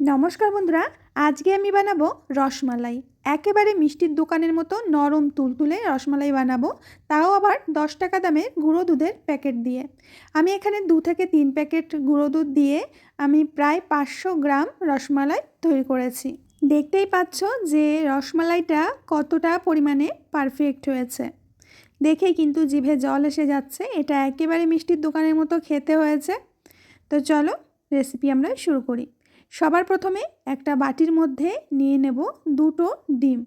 নমস্কার বন্ধুরা, আজকে আমি বানাবো রসমালাই। একেবারে মিষ্টির দোকানের মতো নরম তুলতুলে রসমালাই বানাবো, তাও আবার দশ টাকা দামের গুঁড়ো দুধের প্যাকেট দিয়ে। আমি এখানে দু থেকে তিন প্যাকেট গুঁড়ো দুধ দিয়ে আমি প্রায় পাঁচশো গ্রাম রসমালাই তৈরি করেছি। দেখতেই পাচ্ছ যে রসমালাইটা কতটা পরিমাণে পারফেক্ট হয়েছে। দেখেই কিন্তু জিভে জল এসে যাচ্ছে, এটা একেবারে মিষ্টির দোকানের মতো খেতে হয়েছে। তো চলো রেসিপি আমরা শুরু করি। সবার প্রথমে একটা বাটির মধ্যে নিয়ে নেব দুটো ডিম।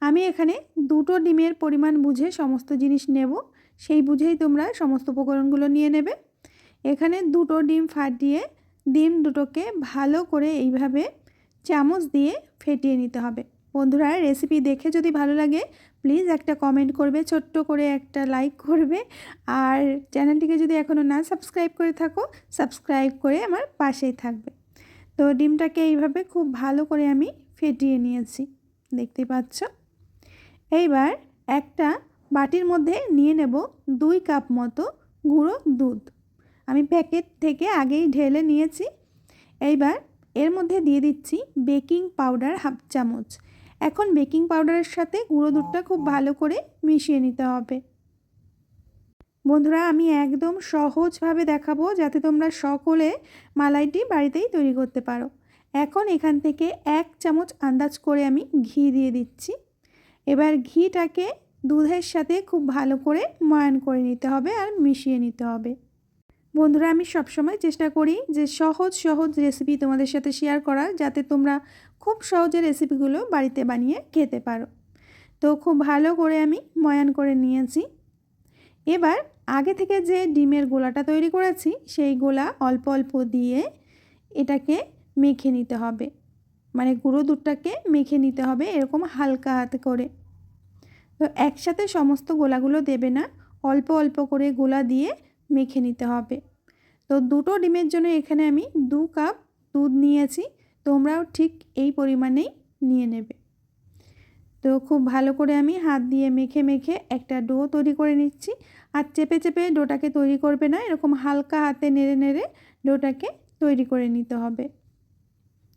আমি এখানে দুটো ডিমের পরিমাণ বুঝে সমস্ত জিনিস নেব। সেই বুঝেই তোমরা সমস্ত উপকরণগুলো নিয়ে নেবে। এখানে দুটো ডিম ফাটিয়ে ডিম দুটোকে ভালো করে এইভাবে চামচ দিয়ে ফেটিয়ে নিতে হবে। বন্ধুরা, রেসিপি দেখে যদি ভালো লাগে, প্লিজ একটা কমেন্ট করবে, ছোট্ট করে একটা লাইক করবে। আর চ্যানেলটিকে যদি এখনও না সাবস্ক্রাইব করে থাকো, সাবস্ক্রাইব করে আমার পাশেই থাকবে। তো ডিমটাকে এইভাবে খুব ভালো করে আমি ফেটিয়ে নিয়েছি, দেখতে পাচ্ছ? এইবার একটা বাটির মধ্যে নিয়ে নেব দুই কাপ মতো গুঁড়ো দুধ। আমি প্যাকেট থেকে আগেই ঢেলে নিয়েছি। এইবার এর মধ্যে দিয়ে দিচ্ছি বেকিং পাউডার হাফ চামচ। এখন বেকিং পাউডারের সাথে গুঁড়ো দুধটা খুব ভালো করে মিশিয়ে নিতে হবে। বন্ধুরা, আমি একদম সহজভাবে দেখাবো যাতে তোমরা সকলে মালাইটি বাড়িতেই তৈরি করতে পারো। এখন এখান থেকে এক চামচ আন্দাজ করে আমি ঘি দিয়ে দিচ্ছি। এবার ঘিটাকে দুধের সাথে খুব ভালো করে ময়ান করে নিতে হবে আর মিশিয়ে নিতে হবে। বন্ধুরা, আমি সবসময় চেষ্টা করি যে সহজ সহজ রেসিপি তোমাদের সাথে শেয়ার করার, যাতে তোমরা খুব সহজে রেসিপিগুলো বাড়িতে বানিয়ে খেতে পারো। তো খুব ভালো করে আমি ময়ান করে নিয়েছি। এবার আগে থেকে যে ডিমের গোলাটা তৈরি করেছি, সেই গোলা অল্প অল্প দিয়ে এটাকে মেখে নিতে হবে। মানে গুঁড়ো দুধটাকে মেখে নিতে হবে এরকম হালকা হাতে করে। তো একসাথে সমস্ত গোলাগুলো দেবে না, অল্প অল্প করে গোলা দিয়ে মেখে নিতে হবে। তো দুটো ডিমের জন্য এখানে আমি দু কাপ দুধ নিয়েছি, তোমরাও ঠিক এই পরিমাণেই নিয়ে নেবে। তো খুব ভালো করে আমি হাত দিয়ে মেখে মেখে একটা ডো তৈরি করে নিচ্ছি। আর চেপে চেপে ডোটাকে তৈরি করবে না, এরকম হালকা হাতে নেড়ে নেড়ে ডোটাকে তৈরি করে নিতে হবে।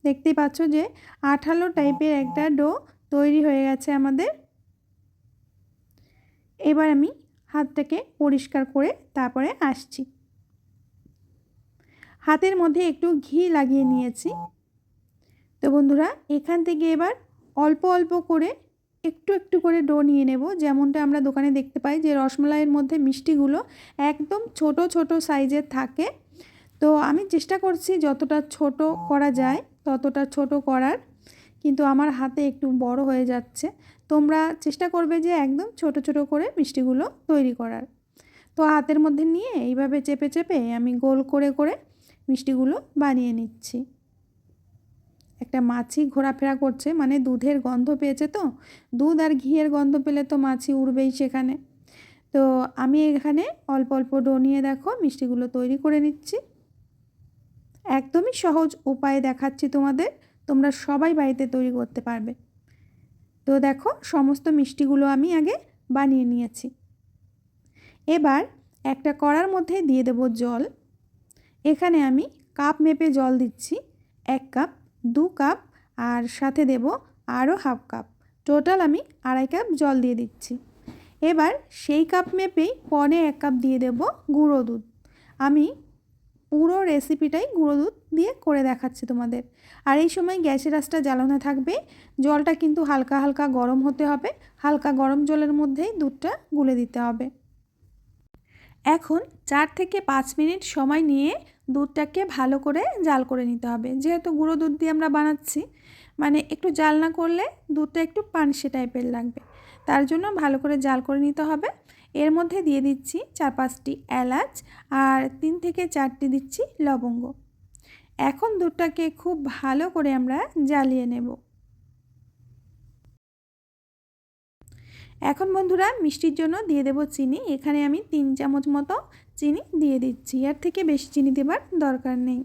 দেখতেই পাচ্ছ যে আঠালো টাইপের একটা ডো তৈরি হয়ে গেছে আমাদের। এবার আমি হাতটাকে পরিষ্কার করে তারপরে আসছি। হাতের মধ্যে একটু ঘি লাগিয়ে নিয়েছি। তো বন্ধুরা, এখান থেকে এবার অল্প অল্প করে একটু একটু করে ডো নিয়ে নেব। যেমনটা আমরা দোকানে দেখতে পাই যে রসমালাইয়ের মধ্যে মিষ্টিগুলো একদম ছোট ছোট সাইজের থাকে। তো আমি চেষ্টা করছি যতটা ছোট করা যায় ততটা ছোট করার। কিন্তু আমার হাতে একটু বড় হয়ে যাচ্ছে। তোমরা চেষ্টা করবে যে একদম ছোট ছোট করে মিষ্টিগুলো তৈরি করার। তো হাতের মধ্যে নিয়ে এইভাবে চেপে চেপে আমি গোল করে করে মিষ্টিগুলো বানিয়ে নিচ্ছি। একটা মাছি ঘোরাফেরা করছে মানে দুধের গন্ধ পেয়েছে তো, দুধ আর ঘিয়ের গন্ধ পেলে তো মাছি উড়বেই সেখানে। তো আমি এখানে অল্প অল্প ডো নিয়ে দেখো, মিষ্টিগুলো তৈরি করে নিচ্ছি। একদমই সহজ উপায়ে দেখাচ্ছি তোমাদের, তোমরা সবাই বাড়িতে তৈরি করতে পারবে। তো দেখো, সমস্ত মিষ্টিগুলো আমি আগে বানিয়ে নিয়েছি। এবার একটা কড়ার মধ্যে দিয়ে দেব জল। এখানে আমি কাপ মেপে জল দিচ্ছি, এক কাপ দু কাপ আর সাথে দেব আরও হাফ কাপ। টোটাল আমি আড়াই কাপ জল দিয়ে দিচ্ছি। এবার সেই কাপ মেপেই পরে এক কাপ দিয়ে দেব গুঁড়ো দুধ। আমি পুরো রেসিপিটাই গুঁড়ো দুধ দিয়ে করে দেখাচ্ছি তোমাদের। আর এই সময় গ্যাসের আঁচটা জ্বালানো থাকবে। জলটা কিন্তু হালকা হালকা গরম হতে হবে। হালকা গরম জলের মধ্যেই দুধটা গুলে দিতে হবে। এখন চার থেকে পাঁচ মিনিট সময় নিয়ে দুধটাকে ভালো করে জাল করে নিতে হবে। যেহেতু গুঁড়ো দুধ দিয়ে আমরা বানাচ্ছি মানে একটু জাল না করলে দুধটা একটু পানসে টাইপের লাগবে। তার জন্য ভালো করে জাল করে নিতে হবে। এর মধ্যে দিয়ে দিচ্ছি চার পাঁচটি এলাচ আর তিন থেকে চারটি দিচ্ছি লবঙ্গ। এখন দুধটাকে খুব ভালো করে আমরা জ্বালিয়ে নেব। এখন বন্ধুরা মিষ্টির জন্য দিয়ে দেব চিনি। এখানে আমি তিন চামচ মতো চিনি দিয়ে দিচ্ছি। এর থেকে বেশি চিনি দেবার দরকার নেই।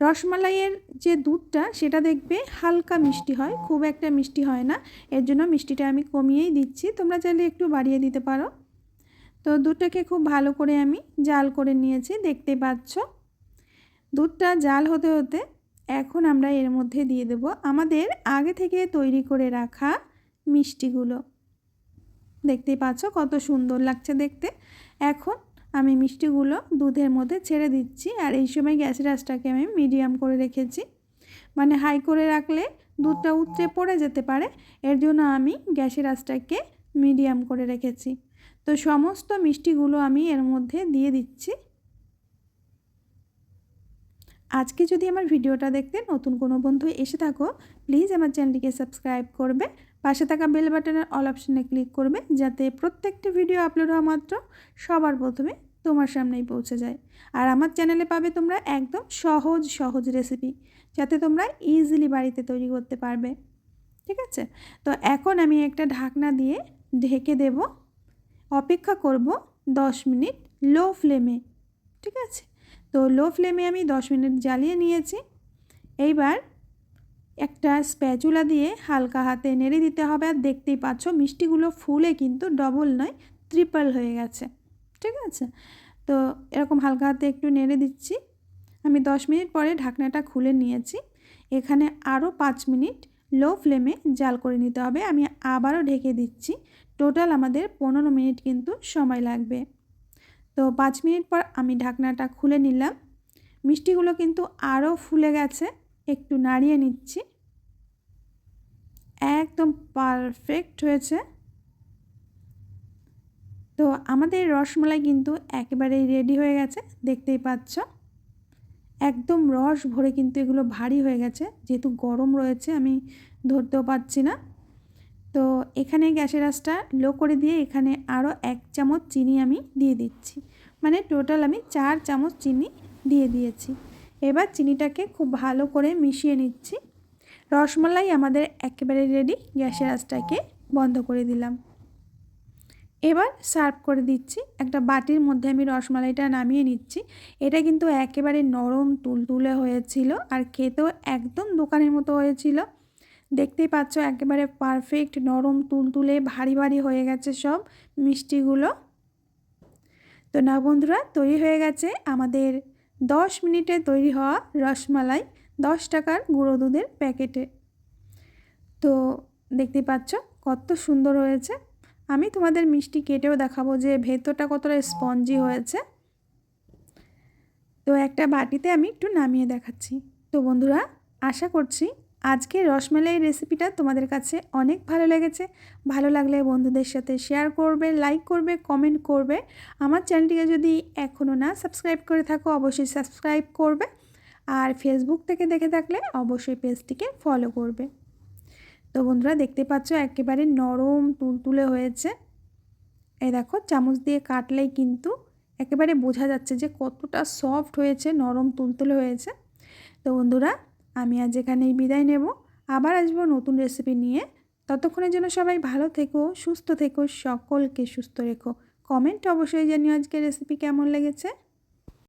রসমালাইয়ের যে দুধটা, সেটা দেখবে হালকা মিষ্টি হয়, খুব একটা মিষ্টি হয় না। এর জন্য মিষ্টিটা আমি কমিয়েই দিচ্ছি। তোমরা চাইলে একটু বাড়িয়ে দিতে পারো। তো দুধটাকে খুব ভালো করে আমি জাল করে নিয়েছি, দেখতে পাচ্ছ? দুধটা জাল হতে হতে এখন আমরা এর মধ্যে দিয়ে দেব আমাদের আগে থেকে তৈরি করে রাখা মিষ্টিগুলো। দেখতেই পাচ্ছ কত সুন্দর লাগছে দেখতে? এখন আমি মিষ্টিগুলো দুধের মধ্যে ছেড়ে দিচ্ছি আর এই সময় গ্যাসের আঁচটাকে আমি মিডিয়াম করে রেখেছি। মানে হাই করে রাখলে দুধটা উতরে পড়ে যেতে পারে, এর জন্য আমি গ্যাসের আঁচটাকে মিডিয়াম করে রেখেছি। তো সমস্ত মিষ্টিগুলো আমি এর মধ্যে দিয়ে দিচ্ছি। আজকে যদি আমার ভিডিওটা দেখতে নতুন কোনো বন্ধু এসে থাকো প্লিজ আমার চ্যানেলটিকে সাবস্ক্রাইব করবে। পাশে থাকা বেল বাটনের অল অপশনে ক্লিক করবে, যাতে প্রত্যেকটি ভিডিও আপলোড হওয়া মাত্র সবার প্রথমে তোমার সামনেই পৌঁছে যায়। আর আমার চ্যানেলে পাবে তোমরা একদম সহজ সহজ রেসিপি যাতে তোমরা ইজিলি বাড়িতে তৈরি করতে পারবে। ঠিক আছে? তো এখন আমি একটা ঢাকনা দিয়ে ঢেকে দেব। অপেক্ষা করব দশ মিনিট লো ফ্লেমে ঠিক আছে? তো লো ফ্লেমে আমি দশ মিনিট জ্বালিয়ে নিয়েছি। এইবার একটা স্প্যাচুলা দিয়ে হালকা হাতে নেড়ে দিতে হবে। আর দেখতেই পাচ্ছ মিষ্টিগুলো ফুলে কিন্তু ডবল নয় ট্রিপল হয়ে গেছে। ঠিক আছে? তো এরকম হালকা হাতে একটু নেড়ে দিচ্ছি। আমি দশ মিনিট পরে ঢাকনাটা খুলে নিয়েছি। এখানে আরও পাঁচ মিনিট লো ফ্লেমে জাল করে নিতে হবে। আমি আবারও ঢেকে দিচ্ছি। টোটাল আমাদের পনেরো মিনিট কিন্তু সময় লাগবে। তো পাঁচ মিনিট পর আমি ঢাকনাটা খুলে নিলাম। মিষ্টিগুলো কিন্তু আরও ফুলে গেছে, একটু নাড়িয়ে নিচ্ছি। একদম পারফেক্ট হয়েছে। তো আমাদের রসমালাই কিন্তু একেবারেই রেডি হয়ে গেছে, দেখতেই পাচ্ছ। একদম রস ভরে কিন্তু এগুলো ভারী হয়ে গেছে, যেহেতু গরম রয়েছে, আমি ধরতেও পারছি না। তো এখানে গ্যাসের আঁচটা লো করে দিয়ে এখানে আরও এক চামচ চিনি আমি দিয়ে দিচ্ছি। মানে টোটাল আমি চার চামচ চিনি দিয়ে দিয়েছি। এবার চিনিটাকে খুব ভালো করে মিশিয়ে নিচ্ছি। রসমালাই আমাদের একেবারে রেডি গ্যাসের আঁচটাকে বন্ধ করে দিলাম। এবার সার্ভ করে দিচ্ছি। একটা বাটির মধ্যে আমি রসমালাইটা নামিয়ে নিচ্ছি। এটা কিন্তু একেবারে নরম তুলতুলে হয়েছিল আর খেতেও একদম দোকানের মতো হয়েছিল। দেখতেই পাচ্ছ, একেবারে পারফেক্ট নরম, তুলতুলে, ভারী ভারী হয়ে গেছে সব মিষ্টিগুলো। তো না বন্ধুরা, তৈরি হয়ে গেছে আমাদের দশ মিনিটে তৈরি হওয়া রসমালাই দশ টাকার গুঁড়ো দুধের প্যাকেটে। তো দেখতে পাচ্ছ, কত সুন্দর হয়েছে। আমি তোমাদের মিষ্টি কেটেও দেখাবো যে ভেতরটা কতটা স্পঞ্জি হয়েছে। তো একটা বাটিতে আমি একটু নামিয়ে দেখাচ্ছি। তো বন্ধুরা, আশা করছি আজকের রসমালাই রেসিপিটা তোমাদের কাছে অনেক ভালো লেগেছে। ভালো লাগলে বন্ধুদের সাথে শেয়ার করবে লাইক করবে কমেন্ট করবে। আমার চ্যানেলটিকে যদি এখনও না সাবস্ক্রাইব করে থাকো, অবশ্যই সাবস্ক্রাইব করবে। আর ফেসবুক থেকে দেখে থাকলে অবশ্যই পেজটিকে ফলো করবে। তো বন্ধুরা, দেখতে পাচ্ছ একেবারে নরম, তুলতুলে হয়েছে। এই দেখো, চামচ দিয়ে কাটলেই কিন্তু একেবারে বোঝা যাচ্ছে যে কতটা সফট হয়েছে, নরম, তুলতুলে হয়েছে। তো বন্ধুরা আমি আজ এখানেই বিদায় নেব। আবার আসব নতুন রেসিপি নিয়ে। ততক্ষণের জন্য সবাই ভালো থেকো, সুস্থ থেকো, সকলকে সুস্থ রেখো। কমেন্ট অবশ্যই জানিও আজকে রেসিপি কেমন লেগেছে।